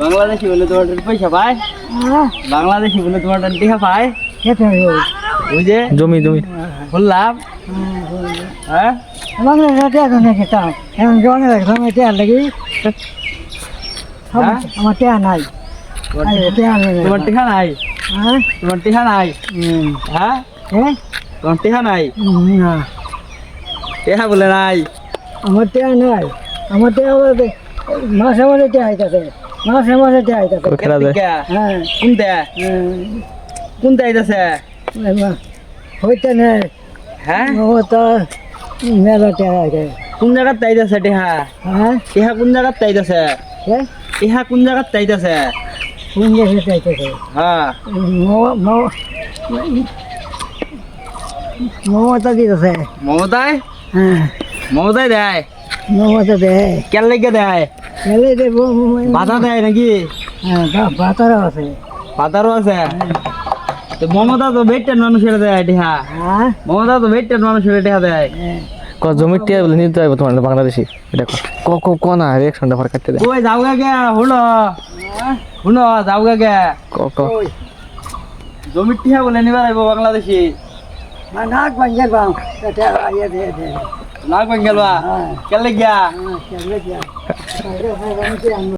বাংলাদেশি বলে তোমার পয়সা পায়? বাংলাদেশি বলে তোমার টিকা পায়? যে? জমি জমি। বললাম। হ্যাঁ? হ্যাঁ? আমার টেয়া নাই। তোমার টিকা নাই? তোমার টিকা নাই? হ্যাঁ? তোমার টিকা নাই? না। টিকা বলে নাই? আমার টেয়া নাই। আমার টেয়া বলতে মাসে মাসে টেয়া আইতাছে মাসে মাসে যায় টিকা? হ্যাঁ। কোন দে কোন দে আইতাছে হইতে নেই হ্যাঁ? ও তো মেলা টেয়া আইতে কোন জায়গাত আইতাছে টিহা? হ্যাঁ? টিহা কোন জায়গাত আইতাছে? টিহা কোন জায়গাত আইতাছে? কোন দেশে চাইতেছে হ্যাঁ। মমতা দিতেছে। মমতায়? হ্যাঁ। মমতায় দেয়? মমতা দেয়। কেন লেগে দেয়? খেলে দেব। বাধা দেয় নাকি? হ্যাঁ বাতারও আছে। পাতারও আছে? মমতা তো বেটেন মানুষের দেয় টিহা। হ্যাঁ? মমতা তো বেটেন মানুষের টিহা দেয়। ক জমির টিয়া বলে নিতে যাব তোমার বাংলাদেশি? এটা ক ক ক না রিয়াকশনটা ফর কাটতে দে কই যাও গে গে শুনো শুনো যাও গে ক ক। জমির টিহা বলে নিবার আইব বাংলাদেশি। নাক বাঙ্গের বাম। এটা ইয়ে দিয়ে দে। না কোন গেলবা কেলে কেন